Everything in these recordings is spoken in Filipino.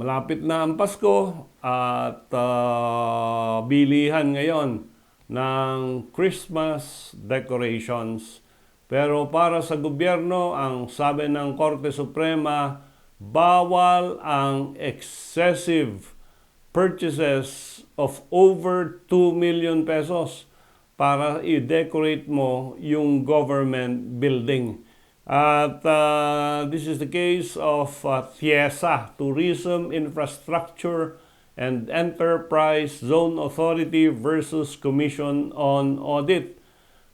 malapit na ang Pasko at ah, bilihan ngayon ng Christmas decorations. Pero para sa gobyerno, ang sabi ng Korte Suprema, bawal ang excessive purchases of over 2 million pesos para i-decorate mo yung government building. At uh, this is the case of uh, TIESA, Tourism Infrastructure and Enterprise Zone Authority versus Commission on Audit.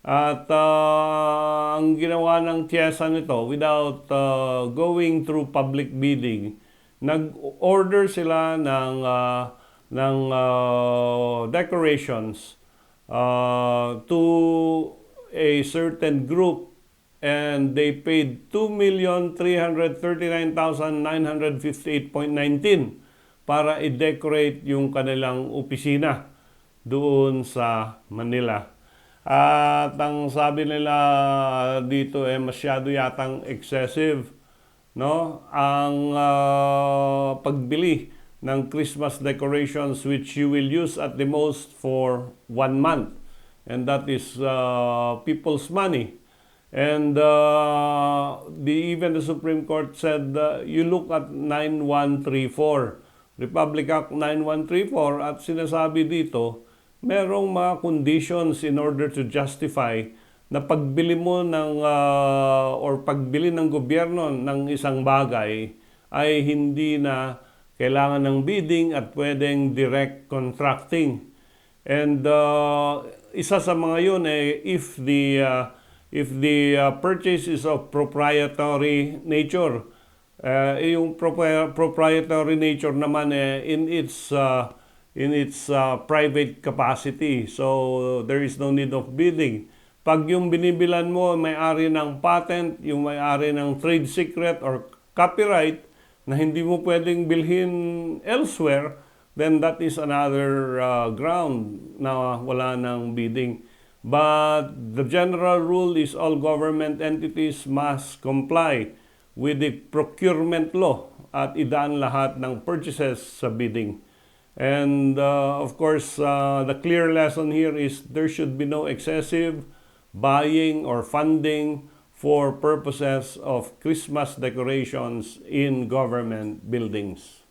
At uh, ang ginawa ng TIESA nito, without uh, going through public bidding, nag-order sila ng, uh, ng uh, decorations uh, to a certain group and they paid 2,339,958.19 para i-decorate yung kanilang opisina doon sa Manila. At ang sabi nila dito eh masyado yatang excessive no? Ang ah, pagbili ng Christmas decorations which you will use at the most for one month. And that is uh, people's money and uh, the even the Supreme Court said uh, you look at 9134 Republic Act 9134 at sinasabi dito merong mga conditions in order to justify na pagbili mo ng ah, or pagbili ng gobyerno ng isang bagay ay hindi na kailangan ng bidding at pwedeng direct contracting. And uh, isa sa mga yun eh if the uh, if the uh, purchase is of proprietary nature, uh, yung propri- proprietary nature naman eh in its uh, in its uh, private capacity. So there is no need of bidding. Pag yung binibilan mo may-ari ng patent, yung may-ari ng trade secret or copyright na hindi mo pwedeng bilhin elsewhere, then that is another uh, ground na wala ng bidding. But the general rule is all government entities must comply with the procurement law at idaan lahat ng purchases sa bidding. And uh, of course, uh, the clear lesson here is there should be no excessive buying or funding for purposes of Christmas decorations in government buildings.